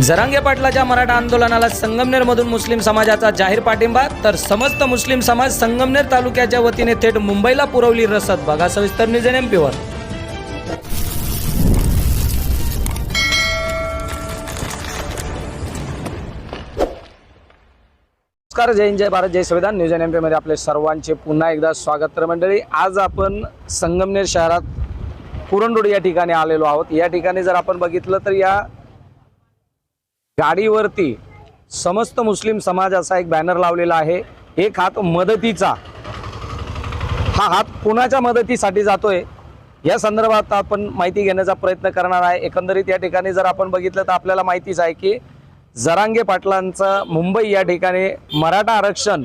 जरांगे पाटलाच्या मराठा आंदोलनाला संगमनेरमधून मुस्लिम समाजाचा जाहीर पाठिंबा तर समस्त मुस्लिम समाज संगमनेर तालुक्याच्या वतीने थेट मुंबईला पुरवली रसद. बघा सविस्तर न्यूज एन एम पीवर नमस्कार जय हिंद, जय भारत जय संविधान. न्यूज एन एमपीमध्ये आपले सर्वांचे पुन्हा एकदा स्वागत तर मंडळी आज आपण संगमनेर शहरात पुरंडोड या ठिकाणी आलेलो आहोत. या ठिकाणी जर आपण बघितलं तर या गाडीवरती समस्त मुस्लिम समाज असा एक बॅनर लावलेला आहे. एक हात मदतीचा. हा हात कुणाच्या मदतीसाठी जातोय? या संदर्भात आपण माहिती घेण्याचा प्रयत्न करणार आहे. एकंदरीत या ठिकाणी जर आपण बघितलं तर आपल्याला माहितीच आहे की जरांगे पाटलांचं मुंबई या ठिकाणी मराठा आरक्षण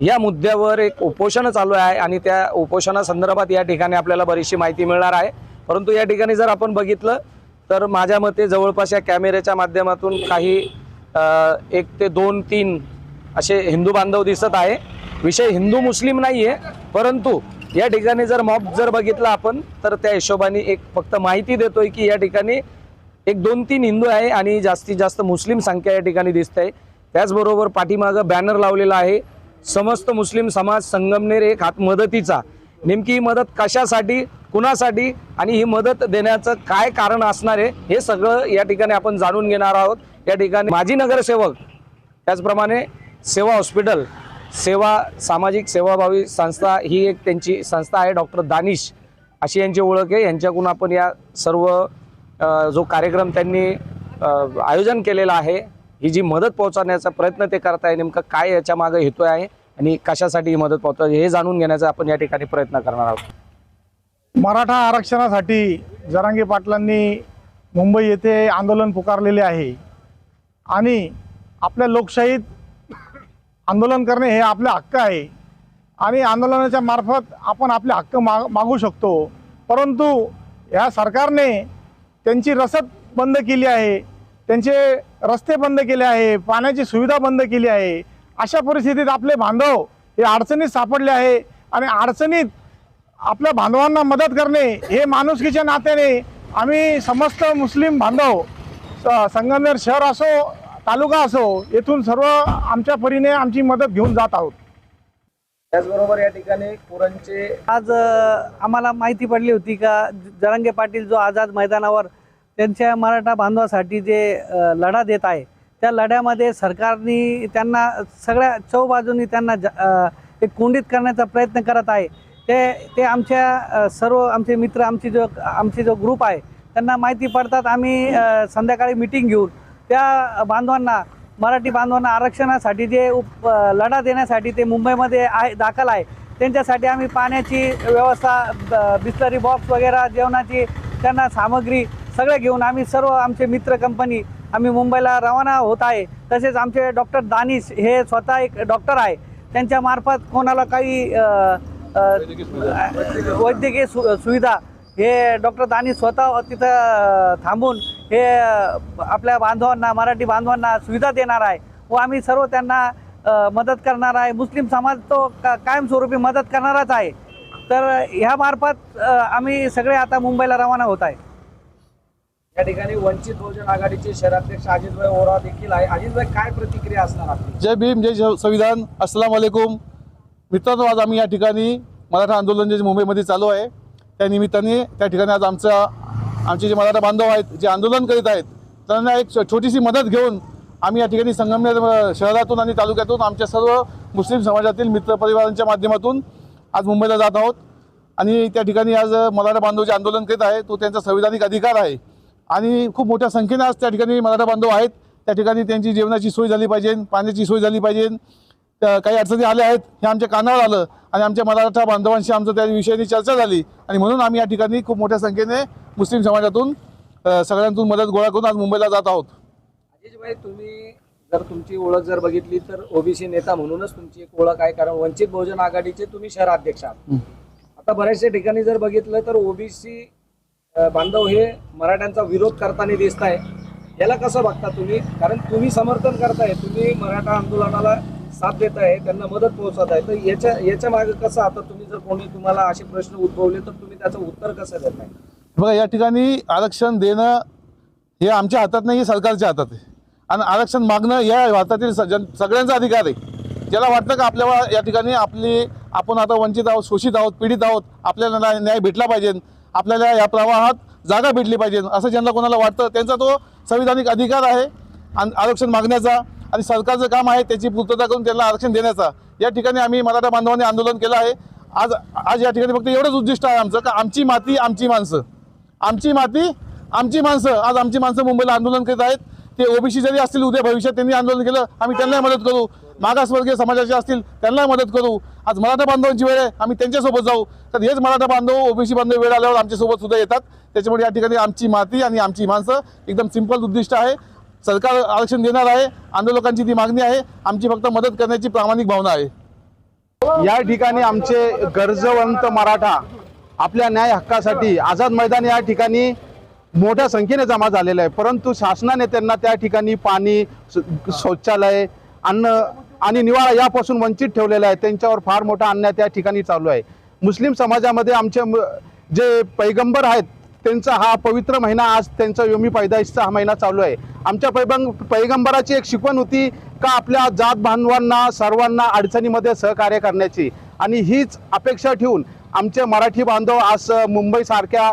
या मुद्द्यावर एक उपोषण चालू आहे आणि त्या उपोषणासंदर्भात या ठिकाणी आपल्याला बरीचशी माहिती मिळणार आहे. परंतु या ठिकाणी जर आपण बघितलं तर माझ्या मते जवळपास या कॅमेऱ्याच्या माध्यमातून काही एक ते दोन तीन असे हिंदू बांधव दिसत आहे. विषय हिंदू मुस्लिम नाही आहे परंतु या ठिकाणी जर मॉब जर बघितला आपण तर त्या हिशोबाने एक फक्त माहिती देतोय की या ठिकाणी एक दोन तीन हिंदू आहे आणि जास्तीत जास्त मुस्लिम संख्या या ठिकाणी दिसत. आहे त्याचबरोबर पाठीमागं बॅनर लावलेला आहे. समस्त मुस्लिम समाज संगमनेर एक हात मदतीचा नेमकी ही मदत कशासाठी कुणासाठी आणि ही मदत देण्याचं काय कारण असणार आहे हे सगळं या ठिकाणी आपण जाणून घेणार आहोत. या ठिकाणी माजी नगरसेवक त्याचप्रमाणे सेवा हॉस्पिटल सेवा सामाजिक सेवाभावी संस्था ही एक त्यांची संस्था आहे डॉक्टर दानिश अशी यांची ओळख आहे. यांच्याकडून आपण या सर्व जो कार्यक्रम त्यांनी आयोजन केलेला आहे ही जी मदत पोहोचवण्याचा प्रयत्न ते करत आहे नेमकं काय याच्या मागे हेतू आहे आणि कशासाठी ही मदत पावतो हे जाणून घेण्याचा आपण या ठिकाणी प्रयत्न करणार आहोत. मराठा आरक्षणासाठी जरांगे पाटलांनी मुंबई येथे आंदोलन पुकारलेले आहे. आणि आपल्या लोकशाहीत आंदोलन करणे हे आपले हक्क आहे. आणि आंदोलनाच्या मार्फत आपण आपले हक्क माग मागू शकतो. परंतु ह्या सरकारने त्यांची रसद बंद केली आहे. त्यांचे रस्ते बंद केले आहे. पाण्याची सुविधा बंद केली आहे. अशा परिस्थितीत आपले बांधव हे अडचणीत सापडले आहे आणि अडचणीत आपल्या बांधवांना मदत करणे हे माणुसकीच्या नात्याने आम्ही समस्त मुस्लिम बांधव संगमनेर शहर असो तालुका असो येथून सर्व आमच्या परीने आमची मदत घेऊन जात आहोत. त्याचबरोबर या ठिकाणी पुरणचे आज आम्हाला माहिती पडली होती का जरांगे पाटील जो आझाद मैदानावर त्यांच्या मराठा बांधवासाठी जे लढा देत आहे त्या लढ्यामध्ये सरकारने त्यांना सगळ्या चौबाजूंनी त्यांना ज- एक कोंडीत करण्याचा प्रयत्न करत आहे. ते ते आमच्या सर्व आमचे मित्र आमची जो आमचे जो ग्रुप आहे त्यांना माहिती पडतात. आम्ही संध्याकाळी मिटिंग घेऊन त्या बांधवांना मराठी बांधवांना आरक्षणासाठी जे उप लढा देण्यासाठी ते मुंबईमध्ये आहे दाखल आहे त्यांच्यासाठी आम्ही पाण्याची व्यवस्था ब- बिस्लरी बॉक्स वगैरे जेवणाची त्यांना सामग्री सगळं घेऊन आम्ही सर्व आमचे मित्र कंपनी आम्ही मुंबईला रवाना होत आहे. तसेच आमचे डॉक्टर दानिश हे स्वतः एक डॉक्टर आहे. त्यांच्या मार्फत कोणाला काही वैद्यकीय सु सुविधा हे डॉक्टर दानिश स्वतः तिथं थांबून हे आपल्या बांधवांना मराठी बांधवांना सुविधा देणार आहे व आम्ही सर्व त्यांना मदत करणार आहे. मुस्लिम समाज तो का कायमस्वरूपी मदत करणारच आहे. तर ह्या मार्फत आम्ही सगळे आता मुंबईला रवाना होत आहे. या ठिकाणी वंचित बहुजन आघाडीचे शहराध्यक्ष अजितभाई ओरा देखील आहे. अजितभाई काय प्रतिक्रिया असणार आपली? जय भीम जय संविधान. अस्सलाम वालेकुम. मित्रांनो आज आम्ही या ठिकाणी मराठा आंदोलन जे मुंबईमध्ये चालू आहे त्या निमित्ताने त्या ठिकाणी आज आमचा आमचे जे मराठा बांधव आहेत जे आंदोलन करीत आहेत त्यांना एक छोटीशी मदत घेऊन आम्ही या ठिकाणी संगमनेर शहरातून आणि तालुक्यातून आमच्या सर्व मुस्लिम समाजातील मित्रपरिवारांच्या माध्यमातून आज मुंबईला जात आहोत. आणि त्या ठिकाणी आज मराठा बांधव जे आंदोलन करीत आहे तो त्यांचा संविधानिक अधिकार आहे. आणि खूप मोठ्या संख्येने आज त्या ठिकाणी मराठा बांधव आहेत. त्या ठिकाणी त्यांची जेवणाची सोय झाली पाहिजे पाण्याची सोय झाली पाहिजे. काही अडचणी आल्या आहेत हे आमच्या कानावर आलं आणि आमच्या मराठा बांधवांशी आमचं त्या विषयाने चर्चा झाली. आणि म्हणून आम्ही या ठिकाणी खूप मोठ्या संख्येने मुस्लिम समाजातून सगळ्यांतून मदत गोळा करून आज मुंबईला जात आहोत. अजितभाई तुम्ही जर तुमची ओळख जर बघितली तर ओबीसी नेता म्हणूनच तुमची एक ओळख आहे कारण वंचित बहुजन आघाडीचे तुम्ही शहराध्यक्ष आहात. आता बऱ्याचशा ठिकाणी जर बघितलं तर ओबीसी बांधव हे मराठ्यांचा विरोध करताना दिसत आहे याला कसं बघता तुम्ही? कारण तुम्ही समर्थन करताय तुम्ही मराठा आंदोलनाला साथ देत आहे त्यांना मदत पोहोचत आहे तर याच्या याच्या मागे कसं आता तुम्ही जर कोणी तुम्हाला असे प्रश्न उद्भवले तर तुम्ही त्याचं उत्तर कसं देत नाही बघा या ठिकाणी आरक्षण देणं हे आमच्या हातात नाही हे सरकारच्या हातात आहे. आणि आरक्षण मागणं या भारतातील स- जन सगळ्यांचा अधिकार आहे. ज्याला वाटतं का आपल्याला या ठिकाणी आपली आपण आता वंचित आहोत शोषित आहोत पीडित आहोत आपल्याला न्याय भेटला पाहिजे आपल्याला या प्रवाहात जागा भेटली पाहिजे. असं ज्यांना कोणाला वाटतं त्यांचा तो संविधानिक अधिकार आहे. आणि आरक्षण मागण्याचा आणि सरकारचं काम आहे त्याची पूर्तता करून त्यांना आरक्षण देण्याचा. या ठिकाणी आम्ही मराठा बांधवांनी आंदोलन केलं आहे. आज आज या ठिकाणी फक्त एवढंच उद्दिष्ट आहे आमचं का आमची माती आमची माणसं. आमची माती आमची माणसं. आज आमची माणसं मुंबईला आंदोलन करीत आहेत. ते ओबीसी जरी असतील उद्या भविष्यात त्यांनी आंदोलन केलं आम्ही त्यांनाही मदत करू. मागासवर्गीय समाजाचे असतील त्यांना मदत करू. आज मराठा बांधवांची वेळ आहे आम्ही त्यांच्यासोबत जाऊ. तर हेच मराठा बांधव ओबीसी बांधव वेळ आल्यावर आमच्यासोबत सुद्धा येतात. त्याच्यामुळे या ठिकाणी आमची माती आणि आमची माणसं एकदम सिंपल उद्दिष्ट आहे. सरकार आरक्षण देणार आहे. आंदोलकांची ती मागणी आहे. आमची फक्त मदत करण्याची प्रामाणिक भावना आहे. या ठिकाणी आमचे गरजवंत मराठा आपल्या न्याय हक्कासाठी आझाद मैदान या ठिकाणी मोठ्या संख्येने जमा झालेला आहे. परंतु शासनाने त्यांना त्या ठिकाणी पाणी शौचालय अन्न आणि निवाळा यापासून वंचित ठेवलेलं आहे. त्यांच्यावर फार मोठा अन्याय त्या ठिकाणी चालू आहे. मुस्लिम समाजामध्ये आमचे जे पैगंबर आहेत त्यांचा हा पवित्र महिना आज त्यांचा योमी पैदाईशचा हा महिना चालू आहे. आमच्या पैबंग पैगंबराची एक शिकवण होती का आपल्या जात बांधवांना सर्वांना अडचणीमध्ये सहकार्य करण्याची. आणि हीच अपेक्षा ठेवून आमचे मराठी बांधव आज मुंबईसारख्या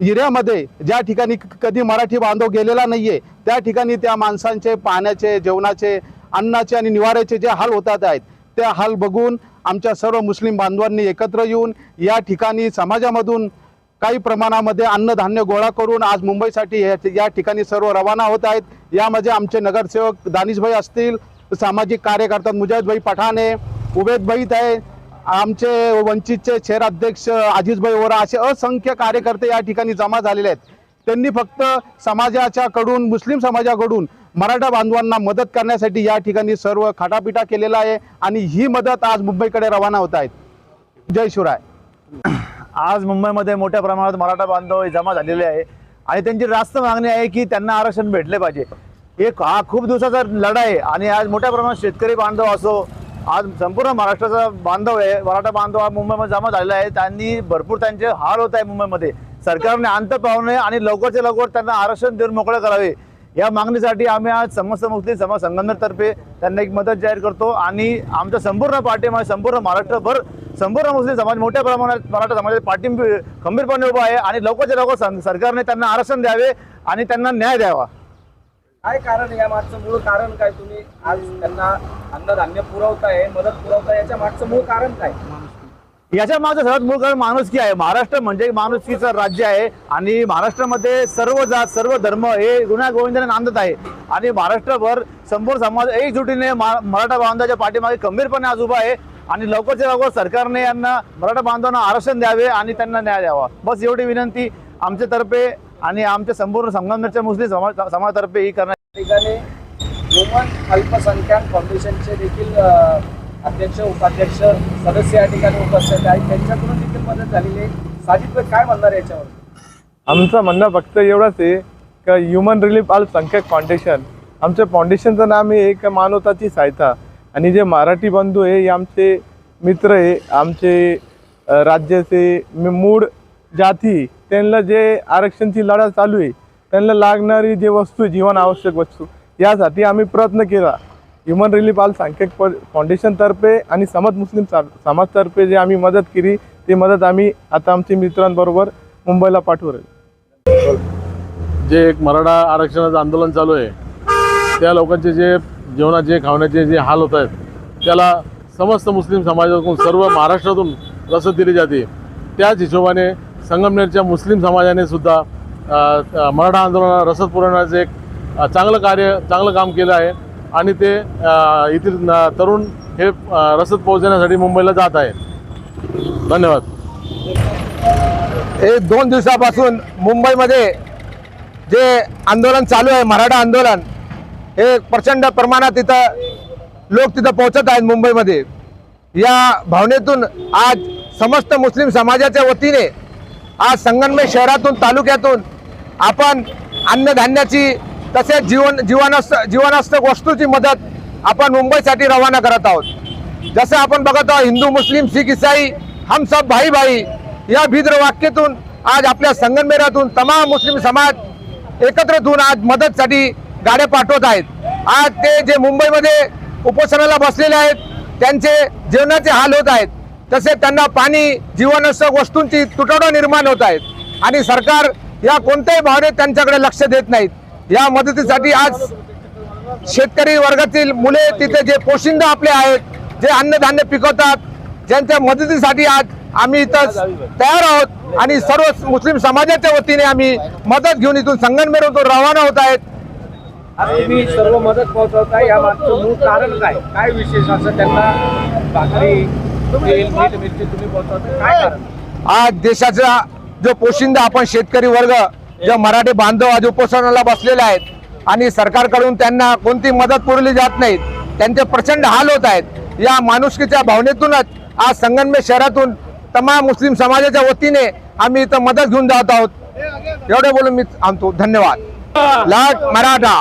एरियामध्ये ज्या ठिकाणी कधी मराठी बांधव गेलेला नाही आहे त्या ठिकाणी त्या माणसांचे पाण्याचे जेवणाचे अन्नाचे आणि निवाऱ्याचे जे हाल होतात आहेत त्या हाल बघून आमच्या सर्व मुस्लिम बांधवांनी एकत्र येऊन या ठिकाणी समाजामधून काही प्रमाणामध्ये अन्नधान्य गोळा करून आज मुंबईसाठी या या ठिकाणी सर्व रवाना होत आहेत. यामध्ये आमचे नगरसेवक दानिशभाई असतील सामाजिक कार्यकर्ता मुजाहिदभाई पठाणे उबेदभाई आहे आमचे वंचितचे शहर अध्यक्ष अजिजभाई ओरा असे असंख्य कार्यकर्ते या ठिकाणी जमा झालेले आहेत. त्यांनी फक्त समाजाच्याकडून मुस्लिम समाजाकडून मराठा बांधवांना मदत करण्यासाठी या ठिकाणी सर्व खाटापिटा केलेला आहे आणि ही मदत आज मुंबईकडे रवाना होत आहेत. जय शिवराय. आज मुंबईमध्ये मोठ्या प्रमाणात मराठा बांधव जमा झालेले आहे आणि त्यांची रास्त मागणी आहे की त्यांना आरक्षण भेटले पाहिजे. एक हा खूप दिवसाचा लढा आहे आणि आज मोठ्या प्रमाणात शेतकरी बांधव असो आज संपूर्ण महाराष्ट्राचा बांधव आहे मराठा बांधव हा मुंबईमध्ये जमा झालेला आहे. त्यांनी भरपूर त्यांचे हाल होत आहे मुंबईमध्ये. सरकारने अंत पाहू नये आणि लवकरच्या लवकर त्यांना आरक्षण देऊन मोकळं करावे. या मागणीसाठी आम्ही आज समस्त मुस्लिम समाज संघटनेतर्फे त्यांना एक मदत जाहीर करतो आणि आमच्या संपूर्ण पाठिंबा संपूर्ण महाराष्ट्रभर संपूर्ण मुस्लिम समाज मोठ्या प्रमाणात मराठा समाजात पाठिंबे खंबीरपणे उभा आहे आणि लवकरच्या लवकर सरकारने त्यांना आरक्षण द्यावे आणि त्यांना न्याय द्यावा. काय कारण या मागचं मूळ कारण काय? तुम्ही आज त्यांना अन्नधान्य पुरवताय मदत पुरवताय याच्या मागचं मूळ कारण काय? याच्या मागचं सर्वात मूळ कारण माणुसकी आहे. महाराष्ट्र म्हणजे माणुसकीचं राज्य आहे. आणि महाराष्ट्रामध्ये सर्व जात सर्व धर्म हे गुन्हा गोविंदाने नांदत आहे. आणि महाराष्ट्रभर संपूर्ण समाज एकजुटीने मा- मराठा बांधवाच्या पाठीमागे खंबीरपणे आज उभा आहे. आणि लवकरच्या लवकर सरकारने यांना मराठा बांधवांना आरक्षण द्यावे आणि त्यांना न्याय द्यावा. बस एवढी विनंती आमच्यातर्फे आणि आमच्या संपूर्ण संगमनेरच्या मुस्लिम समाज समाजातर्फे ही करण्याच्या ठिकाणी वुमन अल्पसंख्याक फाउंडेशनचे देखील अध्यक्ष उपाध्यक्ष सदस्य या ठिकाणी उपस्थित आहेत. त्यांच्याकडून देखील मदत झालेली आहे. साजिद भाई काय म्हणणार याच्यावर? आमचं म्हणणं फक्त एवढंच आहे का ह्युमन रिलीफ अल्पसंख्याक फाउंडेशन आमच्या फाउंडेशनचं नाव आहे एक मानवताची सहायता. आणि जे मराठी बंधू आहे हे आमचे मित्र आहे आमचे राज्याचे मूळ जाती त्यांना जे आरक्षणची लढा चालू आहे त्यांना लागणारी जे वस्तू जीवन आवश्यक वस्तू यासाठी आम्ही प्रयत्न केला. ह्युमन रिलीफ अल्पसंख्याक फ- फाउंडेशनतर्फे आणि समज मुस्लिम सा- समाजतर्फे जे आम्ही मदत केली ती मदत आम्ही आता आमच्या मित्रांबरोबर मुंबईला पाठवू राहिलो. जे एक मराठा आरक्षणाचं आंदोलन चालू आहे त्या लोकांचे जे जेवणाचे खावण्याचे जे हाल होत आहेत त्याला समस्त मुस्लिम समाजातून सर्व महाराष्ट्रातून रसद दिली जाते. त्याच हिशोबाने संगमनेरच्या मुस्लिम समाजाने सुद्धा मराठा आंदोलनाला रसद पुरवण्याचं एक चांगलं कार्य चांगलं काम केलं आहे. आणि ते येथील तरुण हे रसद पोहोचण्यासाठी मुंबईला जात आहेत. धन्यवाद. हे दोन दिवसापासून मुंबईमध्ये जे आंदोलन चालू आहे मराठा आंदोलन हे प्रचंड प्रमाणात तिथं लोक तिथं पोहोचत आहेत मुंबईमध्ये. या भावनेतून आज समस्त मुस्लिम समाजाच्या वतीने आज संगमनेर शहरातून तालुक्यातून आपण अन्नधान्याची तसेच जीवन जीवनास्त जीवनास्तक वस्तूची मदत आपण मुंबईसाठी रवाना करत आहोत. जसं आपण बघत आहोत हिंदू मुस्लिम शीख इसाई हम सब भाई भाई या भिद्र वाक्यातून आज आपल्या संगमनेरातून तमाम मुस्लिम समाज एकत्रित होऊन आज मदतसाठी गाड्या पाठवत आहेत. आज ते जे मुंबईमध्ये उपोषणाला बसलेले आहेत त्यांचे जेवणाचे हाल होत आहेत. तसेच त्यांना पाणी जीवनावश्यक वस्तूंची तुटवडा निर्माण होत आहेत. आणि सरकार या कोणत्याही भावनेत त्यांच्याकडे लक्ष देत नाहीत. या मदतीसाठी आज शेतकरी वर्गातील मुले तिथे जे पोशिंदा आपले आहेत जे अन्नधान्य पिकवतात ज्यांच्या मदतीसाठी आज आम्ही इथं तयार आहोत आणि सर्व मुस्लिम समाजाच्या वतीने आम्ही मदत घेऊन इथून संगमनेरहून रवाना होत आहेत. तुम्ही सर्व मदत पोहोचवताय या मागचं मूळ कारण काय? काय विशेष असं त्यांना भाकरी तुम्ही काय कारण? आज देशाचा जो पोशिंदा आपण शेतकरी वर्ग जे मराठी बांधव आज उपोषणाला बसलेले आहेत आणि सरकारकडून त्यांना कोणती मदत पुरवली जात नाही त्यांचे प्रचंड हाल होत आहेत. या माणुसकीच्या भावनेतूनच आज संगमनेर शहरातून तमाम मुस्लिम समाजाच्या वतीने आम्ही इथं मदत घेऊन जात आहोत. एवढे बोलून मी थांबतो. धन्यवाद. लाट मराठा.